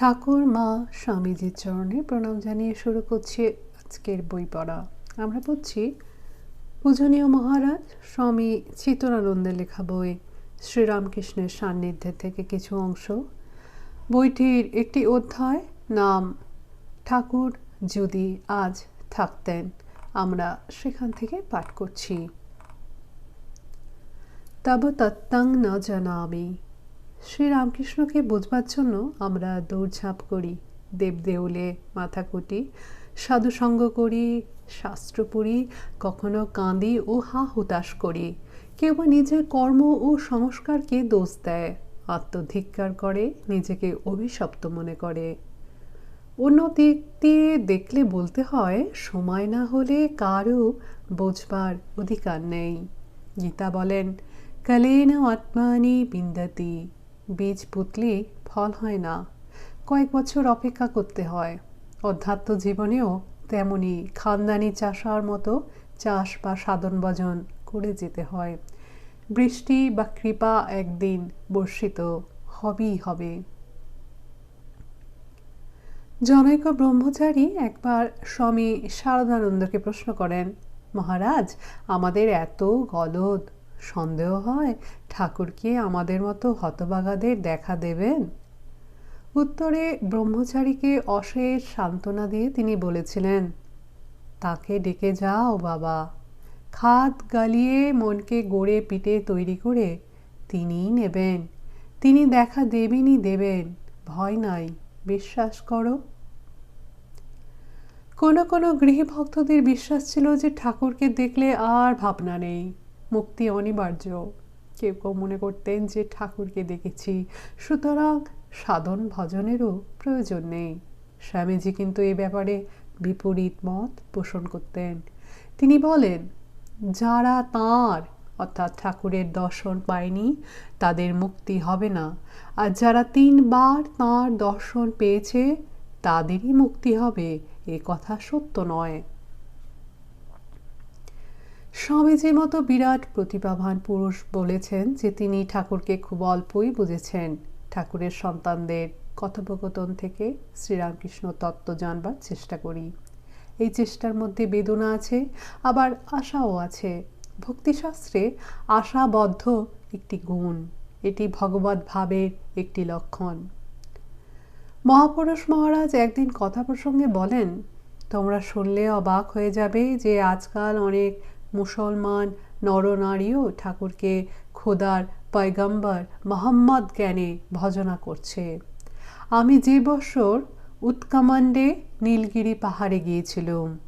ঠাকুর মা স্বামীজির চরণে প্রণাম জানিয়ে শুরু করছি আজকের বই পড়া। আমরা পড়ছি পূজনীয় মহারাজ স্বামী চিতনানন্দের লেখা বই শ্রীরামকৃষ্ণের সান্নিধ্যের থেকে কিছু অংশ। বইটির একটি অধ্যায় নাম, ঠাকুর যদি আজ থাকতেন আমরা সেখান থেকে পাঠ করছি। তব তত্ত্বং ন জানামি শ্রীরামকৃষ্ণকে বোঝবার জন্য আমরা দৌড়ঝাঁপ করি দেবদেউলে মাথা কুটি সাধুসঙ্গ করি, শাস্ত্র পড়ি কখনো কাঁদি ও হা হুতাশ করি। কেউ বা নিজের কর্ম ও সংস্কারকে দোষ দেয়, আত্মধিক্কার করে, নিজেকে অভিশপ্ত মনে করে। অন্য দিক দিয়ে দেখলে বলতে হয়, সময় না হলে কারও বোঝবার অধিকার নেই। গীতা বলেন, কালেন আত্মানি বিন্দাতি। বীজ পুতলে ফল হয় না। কয়েক বছর অপেক্ষা করতে হয়। অধ্যাত্ম জীবনেও তেমনি খানদানি চাষার মতো চাষ বা সাধন ভজন করে যেতে হয়। বৃষ্টি বা কৃপা একদিন বর্ষিত হবেই হবে। জনৈক ব্রহ্মচারী একবার স্বামী শারদানন্দকে প্রশ্ন করেন, মহারাজ, আমাদের এত গলদ সন্দেহ হয় ঠাকুর কি আমাদের মতো হতবাগাদের দেখা দেবেন? উত্তরে ব্রহ্মচারীকে অশেষ সান্ত্বনা দিয়ে তিনি বলেছিলেন, তাকে ডেকে যাও বাবা। খাদ গালিয়ে মনকে গড়ে পিটে তৈরি করে তিনিই নেবেন। তিনি দেখা দেবেনই দেবেন, ভয় নাই, বিশ্বাস করো। কোনো কোনো গৃহভক্তদের বিশ্বাস ছিল যে ঠাকুরকে দেখলে আর ভাবনা নেই। মুক্তি অনিবার্য। কেউ কেউ মনে করতেন যে ঠাকুরকে দেখেছি, সুতরাং সাধন ভজনেরও প্রয়োজন নেই। স্বামীজি কিন্তু এ ব্যাপারে বিপরীত মত পোষণ করতেন। তিনি বলেন, যারা তাঁর, অর্থাৎ ঠাকুরের দর্শন পায়নি, তাদের মুক্তি হবে না। আর যারা তিনবার তাঁর দর্শন পেয়েছে, তাদেরই মুক্তি হবে। এ কথা সত্য নয়। স্বামীজির মতো বিরাট প্রতিভাবান পুরুষ বলেছেন যে তিনি ঠাকুরকে খুব অল্পই বুঝেছেন। ঠাকুরের সন্তানদের কথোপকথন থেকে শ্রীরামকৃষ্ণ তত্ত্ব জানবার চেষ্টা করি। এই চেষ্টার মধ্যে বেদনা আছে, আবার আশাও আছে। ভক্তিশাস্ত্রে আশাবদ্ধ একটি গুণ, এটি ভগবত ভাবের একটি লক্ষণ। মহাপুরুষ মহারাজ একদিন কথা প্রসঙ্গে বলেন, তোমরা শুনলে অবাক হয়ে যাবে যে আজকাল অনেক মুসলমান নরনারীও ঠাকুরকে খোদার পয়গম্বর মোহাম্মদ জ্ঞানে ভজনা করছে। আমি যে বছর উৎকামান্ডে নীলগিরি পাহাড়ে গিয়েছিলাম।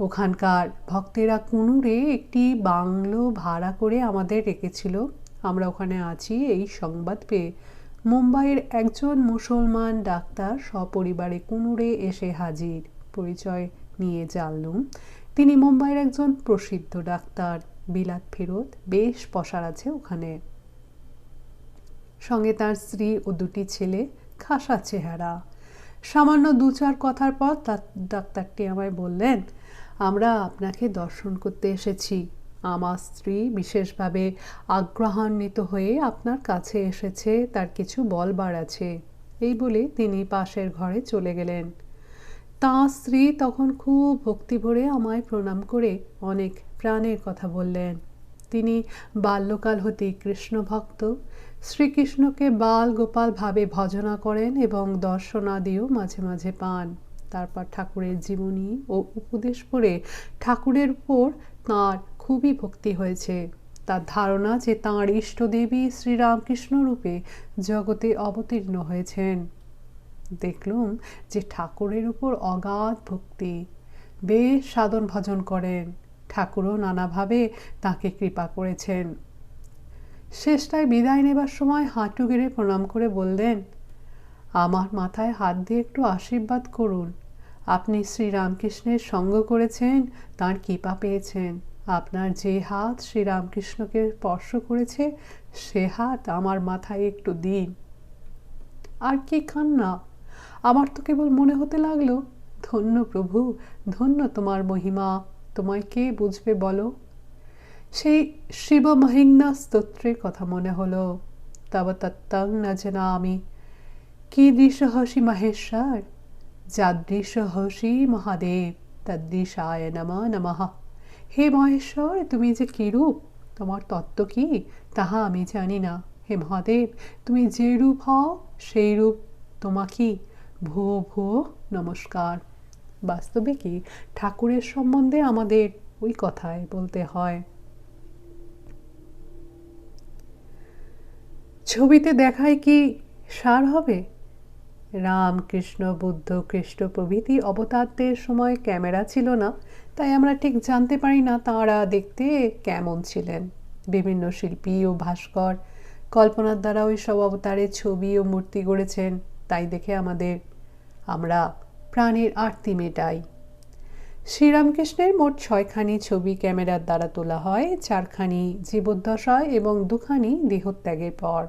ওখানকার ভক্তেরা কুনুরে একটি বাংলো ভাড়া করে আমাদের রেখেছিল। আমরা ওখানে আছি এই সংবাদ পেয়ে। মুম্বাইয়ের একজন মুসলমান ডাক্তার সপরিবারে কুনুরে এসে হাজির। পরিচয় নিয়ে জানলুম। তিনি মুম্বাইয়ের একজন প্রসিদ্ধ ডাক্তার। বিলাত ফেরত বেশ পসার আছে ওখানে। সঙ্গে তার স্ত্রী ও দুটি ছেলে খাসা চেহারা। সামান্য দু চার কথার পর ডাক্তারটি আমায় বললেন, আমরা আপনাকে দর্শন করতে এসেছি। আমার স্ত্রী বিশেষভাবে আগ্রহান্বিত হয়ে আপনার কাছে এসেছে, তার কিছু বলবার আছে। এই বলে তিনি পাশের ঘরে চলে গেলেন। তাঁর স্ত্রী তখন খুব ভক্তি ভরে আমায় প্রণাম করে অনেক প্রাণের কথা বললেন। তিনি বাল্যকাল হতেই কৃষ্ণ ভক্ত। শ্রীকৃষ্ণকে বাল গোপাল ভাবে ভজনা করেন এবং দর্শনাদিও মাঝে মাঝে পান। তারপর ঠাকুরের জীবনী ও উপদেশ পড়ে ঠাকুরের উপর তাঁর খুবই ভক্তি হয়েছে। তার ধারণা যে তাঁর ইষ্টদেবী শ্রীরামকৃষ্ণ রূপে জগতে অবতীর্ণ হয়েছেন। দেখলুম যে ঠাকুরের উপর অগাধ ভক্তি। বেশ সাধন ভজন করেন। ঠাকুরও নানাভাবে তাকে কৃপা করেছেন। শেষটায় বিদায় নেবার সময় হাঁটু গেড়ে প্রণাম করে বললেন, আমার মাথায় হাত দিয়ে একটু আশীর্বাদ করুন। আপনি শ্রীরামকৃষ্ণের সঙ্গ করেছেন, তার কৃপা পেয়েছেন। আপনার যে হাত শ্রীরামকৃষ্ণকে স্পর্শ করেছে, সে হাত আমার মাথায় একটু দিন। আর কি কান্না! আমার তো কেবল মনে হতে লাগল, ধন্য প্রভু, ধন্য তোমার মহিমা, তোমায় কে বুঝবে বলো? সেই শিব মহিন্না স্তোত্রের কথা মনে হলো। তব তত্তং না জানা আমি কীদৃশ হসি মহেশ্বর? দৃশ্য হসি মহাদেব, তদ্দিশায় নমা নমহা হে মহেশ্বর, তুমি যে কীরূপ তোমার তত্ত্ব কি? তাহা আমি জানি না। হে মহাদেব, তুমি যে রূপ হও, সেই রূপ তোমা কি? ভুয়ো ভুয়ো নমস্কার। বাস্তবে কি? ঠাকুরের সম্বন্ধে আমাদের ওই কথায় বলতে হয়। ছবিতে দেখায় কি সার হবে? রাম কৃষ্ণ বুদ্ধ, কৃষ্ণ প্রভৃতি অবতারদের সময় ক্যামেরা ছিল না, তাই আমরা ঠিক জানতে পারি না তাঁরা দেখতে কেমন ছিলেন। বিভিন্ন শিল্পী ও ভাস্কর কল্পনার দ্বারা ওই সব অবতারের ছবি ও মূর্তি গড়েছেন, তাই দেখে আমাদের আমরা প্রাণের আরতি মেটাই। শ্রীরামকৃষ্ণের মোট ছয়খানি ছবি ক্যামেরার দ্বারা তোলা হয়, চারখানি জীবদ্দশায় এবং দুখানি দেহত্যাগের পর।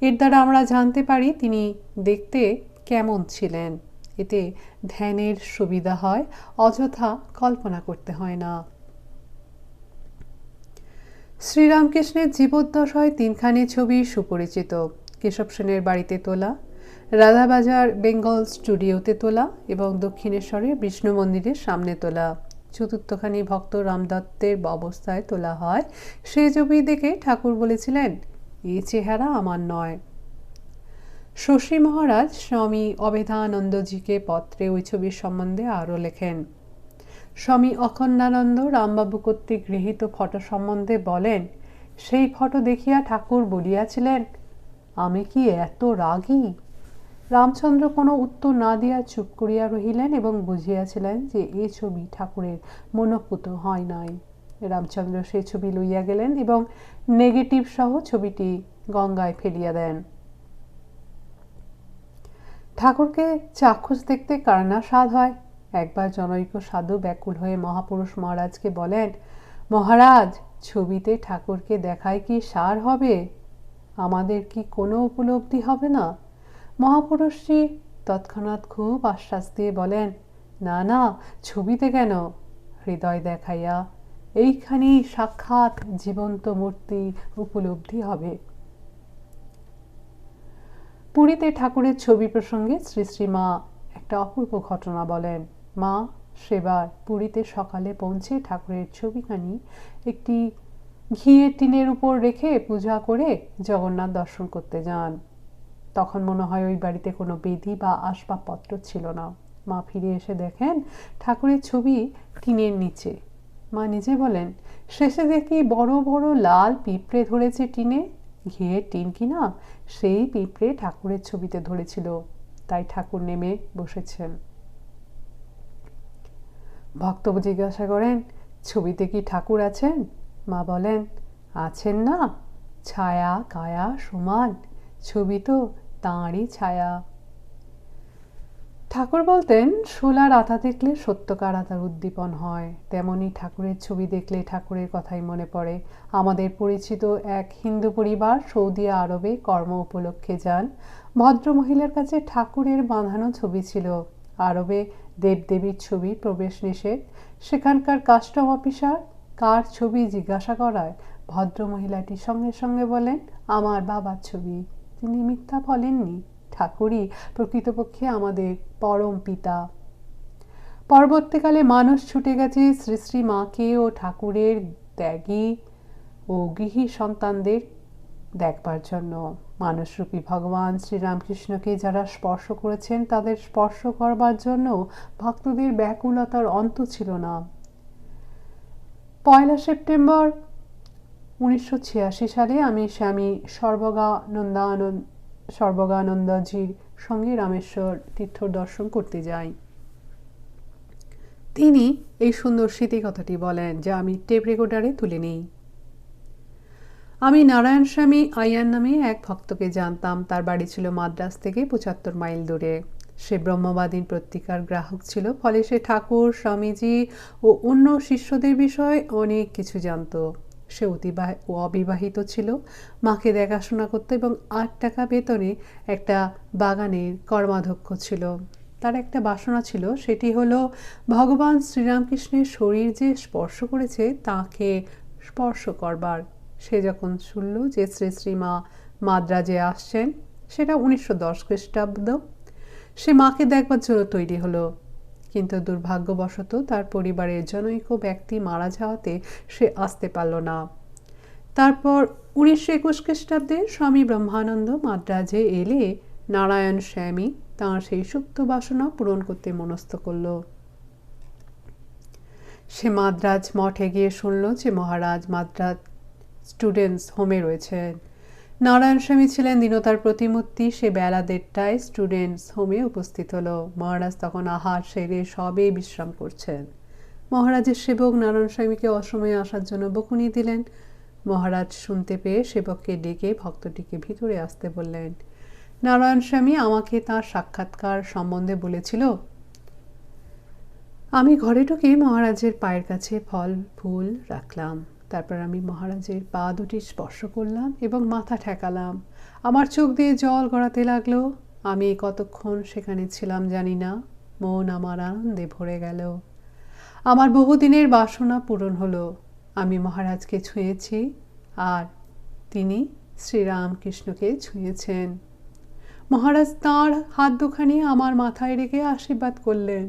এর দ্বারা আমরা জানতে পারি তিনি দেখতে কেমন ছিলেন। এতে ধ্যানের সুবিধা হয়, অযথা কল্পনা করতে হয় না। শ্রীরামকৃষ্ণের জীবদ্দশায় তিনখানি ছবি সুপরিচিত, কেশব সেনের বাড়িতে তোলা রাধাবাজার বেঙ্গল স্টুডিওতে তোলা এবং দক্ষিণেশ্বরের বিষ্ণু মন্দিরের সামনে তোলা। চতুর্থখানি ভক্ত রামদত্তের অবস্থায় তোলা হয়। সেই ছবি দেখে ঠাকুর বলেছিলেন এই চেহারা আমার নয়। শশী মহারাজ স্বামী অবেধানন্দজিকে পত্রে ওই ছবির সম্বন্ধে আরও লেখেন। স্বামী অখণ্ডানন্দ রামবাবু কর্তৃক গৃহীত ফটো সম্বন্ধে বলেন, সেই ফটো দেখিয়া ঠাকুর বলিয়াছিলেন, আমি কি এত রাগী রামচন্দ্র কোনো উত্তর না দিয়া চুপ করিয়া রহিলেন এবং বুঝিয়াছিলেন যে এ ছবি ঠাকুরের মনোপুত হয় নাই। রামচন্দ্র সেই ছবি লইয়া গেলেন এবং নেগেটিভ সহ ছবিটি গঙ্গায় ফেলিয়া দেন। ঠাকুরকে চাক্ষুষ দেখতে কার না স্বাদ হয়? একবার জনৈক সাধু ব্যাকুল হয়ে মহাপুরুষ মহারাজকে বলেন, মহারাজ, ছবিতে ঠাকুরকে দেখায় কি সার হবে? আমাদের কি কোনো উপলব্ধি হবে না? মহাপুরুষজি তৎক্ষণাৎ খুব আশ্বাস দিয়ে বলেন, না না, ছবিতে কেন? হৃদয় দেখাইয়া এইখানেই সাক্ষাৎ জীবন্ত মূর্তি উপলব্ধি হবে। পুরীতে ঠাকুরের ছবি প্রসঙ্গে শ্রী শ্রীমা একটা অপূর্ব ঘটনা বলেন। মা, সেবার পুরীতে সকালে পৌঁছে ঠাকুরের ছবিখানি একটি ঘিয়ের টিনের উপর রেখে পূজা করে জগন্নাথ দর্শন করতে যান। তখন মনে হয় ওই বাড়িতে কোনো বেদি বা আসবাবপত্র ছিল না। মা ফিরে এসে দেখেন ঠাকুরের ছবি টিনের নিচে। মা নিজে বলেন, শেষে দেখি বড় বড় লাল পিঁপড়ে ধরেছে টিনে। ঘিয়ের টিন কিনা সেই পিঁপড়ে ঠাকুরের ছবিতে ধরেছিল। তাই ঠাকুর নেমে বসেছেন। ভক্ত জিজ্ঞাসা করেন, ছবিতে কি ঠাকুর আছেন? মা বলেন, আছেন না। ছায়া, কায়া, সমান। ছবি তো তাঁরই ছায়া। ঠাকুর বলতেন সোলার আতা দেখলে সত্যকার আতার উদ্দীপন হয়। তেমনি ঠাকুরের ছবি দেখলে ঠাকুরের কথাই মনে পড়ে। আমাদের পরিচিত এক হিন্দু পরিবার সৌদি আরবে কর্ম উপলক্ষে যান। ভদ্রমহিলার কাছে ঠাকুরের বাঁধানো ছবি ছিল। আরবে দেবদেবীর ছবি প্রবেশ নিষেধ। সেখানকার কাস্টম অফিসার, কার ছবি জিজ্ঞাসা করায়? ভদ্রমহিলাটি সঙ্গে সঙ্গে বলেন, আমার বাবার ছবি। তিনি মিথ্যা বলেননি। ঠাকুরই প্রকৃতপক্ষে আমাদের পরম পিতা। পরবর্তীকালে মানুষ ছুটে গেছে শ্রী শ্রী মাকে ও ঠাকুরের ত্যাগী ও গৃহী সন্তানদের দেখবার জন্য। মানুষরূপী ভগবান শ্রীরামকৃষ্ণকে যারা স্পর্শ করেছেন, তাদের স্পর্শ করবার জন্য ভক্তদের ব্যাকুলতার অন্ত ছিল না। পয়লা সেপ্টেম্বর উনিশশো ছিয়াশি সালে আমি স্বামী সর্বগানন্দানন্দ সর্বগানন্দজির সঙ্গে রামেশ্বর তীর্থ দর্শন করতে যাই। তিনি এই সুন্দর স্মৃতি কথাটি বলেন যা আমি টেপ রেকর্ডারে তুলে নিই। আমি নারায়ণ স্বামী আয়ার নামে এক ভক্তকে জানতাম। তার বাড়ি ছিল মাদ্রাস থেকে পঁচাত্তর মাইল দূরে। সে ব্রহ্মবাদীন পত্রিকার গ্রাহক ছিল, ফলে সে ঠাকুর, স্বামীজি ও অন্য শিষ্যদের বিষয়ে অনেক কিছু জানত। সে অতিবাহ অবিবাহিত ছিল। মাকে দেখাশোনা করতো এবং আট টাকা বেতনে একটা বাগানের কর্মাধ্যক্ষ ছিল। তার একটা বাসনা ছিল, সেটি হলো, ভগবান শ্রীরামকৃষ্ণের শরীর যে স্পর্শ করেছে, তাকে স্পর্শ করবার। সে যখন শুনল যে শ্রী শ্রীমা মাদ্রাজে আসছেন, সেটা উনিশশো দশ খ্রিস্টাব্দ। সে মাকে দেখবার জন্য তৈরি হলো। কিন্তু দুর্ভাগ্যবশত তার পরিবারের জনৈক ব্যক্তি মারা যাওয়াতে সে আসতে পারল না। তারপর উনিশশো একুশ খ্রিস্টাব্দে স্বামী ব্রহ্মানন্দ মাদ্রাজে এলে নারায়ণ স্বামী তাঁর সেই সুপ্ত বাসনা পূরণ করতে মনস্থ করল। সে মাদ্রাজ মঠে গিয়ে শুনল যে মহারাজ মাদ্রাজ স্টুডেন্টস হোমে রয়েছেন। নারায়ণ স্বামী ছিলেন দীনতার প্রতিমূর্তি। সে বেলা দেড়টায় স্টুডেন্টস হোমে উপস্থিত হলো। মহারাজ তখন আহার সেরে সবে বিশ্রাম করছেন। মহারাজের সেবক নারায়ণ স্বামীকে অসময়ে আসার জন্য বকুনি দিলেন। মহারাজ শুনতে পেয়ে সেবককে ডেকে ভক্তটিকে ভিতরে আসতে বললেন, নারায়ণ স্বামী, আমাকে তার সাক্ষাৎকার সম্বন্ধে বলেছিল। আমি ঘরে ঢুকে মহারাজের পায়ের কাছে ফল, ফুল রাখলাম। তারপর আমি মহারাজের পা দুটি স্পর্শ করলাম এবং মাথা ঠেকালাম। আমার চোখ দিয়ে জল গড়াতে লাগল। আমি কতক্ষণ সেখানে ছিলাম জানি না। মন আমার আনন্দে ভরে গেল। আমার বহুদিনের বাসনা পূরণ হলো। আমি মহারাজকে ছুঁয়েছি আর তিনি শ্রীরামকৃষ্ণকে ছুঁয়েছেন। মহারাজ তাঁর হাত দুখানি আমার মাথায় রেখে আশীর্বাদ করলেন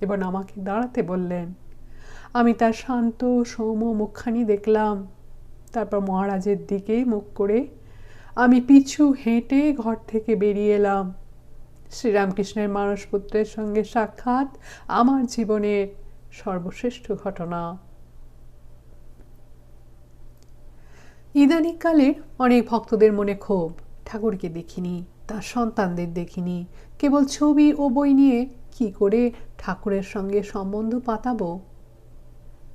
এবং আমাকে দাঁড়াতে বললেন আমি তার শান্ত, সৌম্য মুখখানি দেখলাম। তারপর মহারাজের দিকে মুখ করে আমি পিছু হেঁটে ঘর থেকে বেরিয়ে এলাম। শ্রীরামকৃষ্ণের মানসপুত্রের সঙ্গে সাক্ষাৎ আমার জীবনের সর্বশ্রেষ্ঠ ঘটনা। ইদানিককালের অনেক ভক্তদের মনে ক্ষোভ। ঠাকুরকে দেখিনি, তার সন্তানদের দেখিনি। কেবল ছবি ও বই নিয়ে কি করে ঠাকুরের সঙ্গে সম্বন্ধ পাতাবো?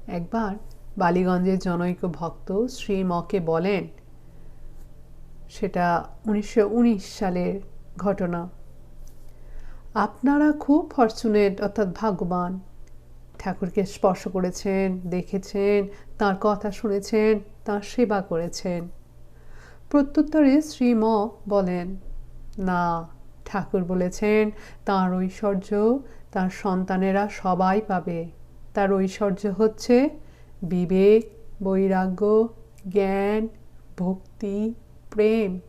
একবার বালিগঞ্জের জনৈক ভক্ত শ্রীমকে বলেন, সেটা উনিশশো উনিশ সালের ঘটনা। আপনারা খুব ফর্চুনেট অর্থাৎ ভাগ্যবান। ঠাকুরকে স্পর্শ করেছেন, দেখেছেন, তার কথা শুনেছেন, তার সেবা করেছেন। প্রত্যুত্তরে শ্রীম বলেন, না, ঠাকুর বলেছেন, তার ঐশ্বর্য তার সন্তানেরা সবাই পাবে। তার ঐশ্বর্য হচ্ছে বিবেক, বৈরাগ্য, জ্ঞান, ভক্তি, প্রেম।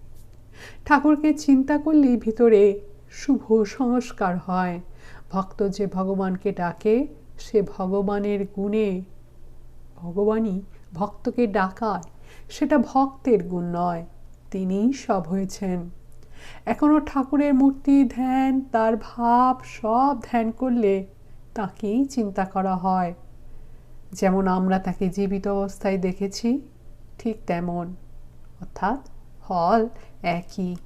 ঠাকুরকে চিন্তা করলেই ভিতরে শুভ সংস্কার হয়। ভক্ত যে ভগবানকে ডাকে, সে ভগবানের গুণে, ভগবানই ভক্তকে ডাকায়। সেটা ভক্তের গুণ নয়, তিনিই সব হয়েছেন। এখনও ঠাকুরের মূর্তি, ধ্যান, তার ভাব সব ধ্যান করলে তাকেই চিন্তা করা হয়। যেমন আমরা তাকে জীবিত অবস্থায় দেখেছি, ঠিক তেমন। অর্থাৎ ফল একই।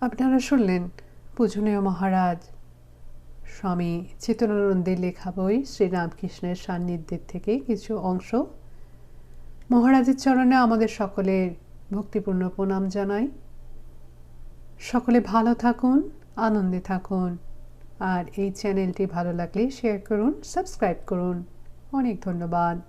আপনারা শুনলেন পূজনীয় মহারাজ। স্বামী চেতনানন্দের লেখা বই শ্রীরামকৃষ্ণের সান্নিধ্যের থেকে কিছু অংশ। মহারাজের চরণে আমাদের সকলের ভক্তিপূর্ণ প্রণাম জানাই। সকলে ভালো থাকুন, আনন্দে থাকুন। আর এই চ্যানেলটি ভালো লাগলে শেয়ার করুন সাবস্ক্রাইব করুন। অনেক ধন্যবাদ।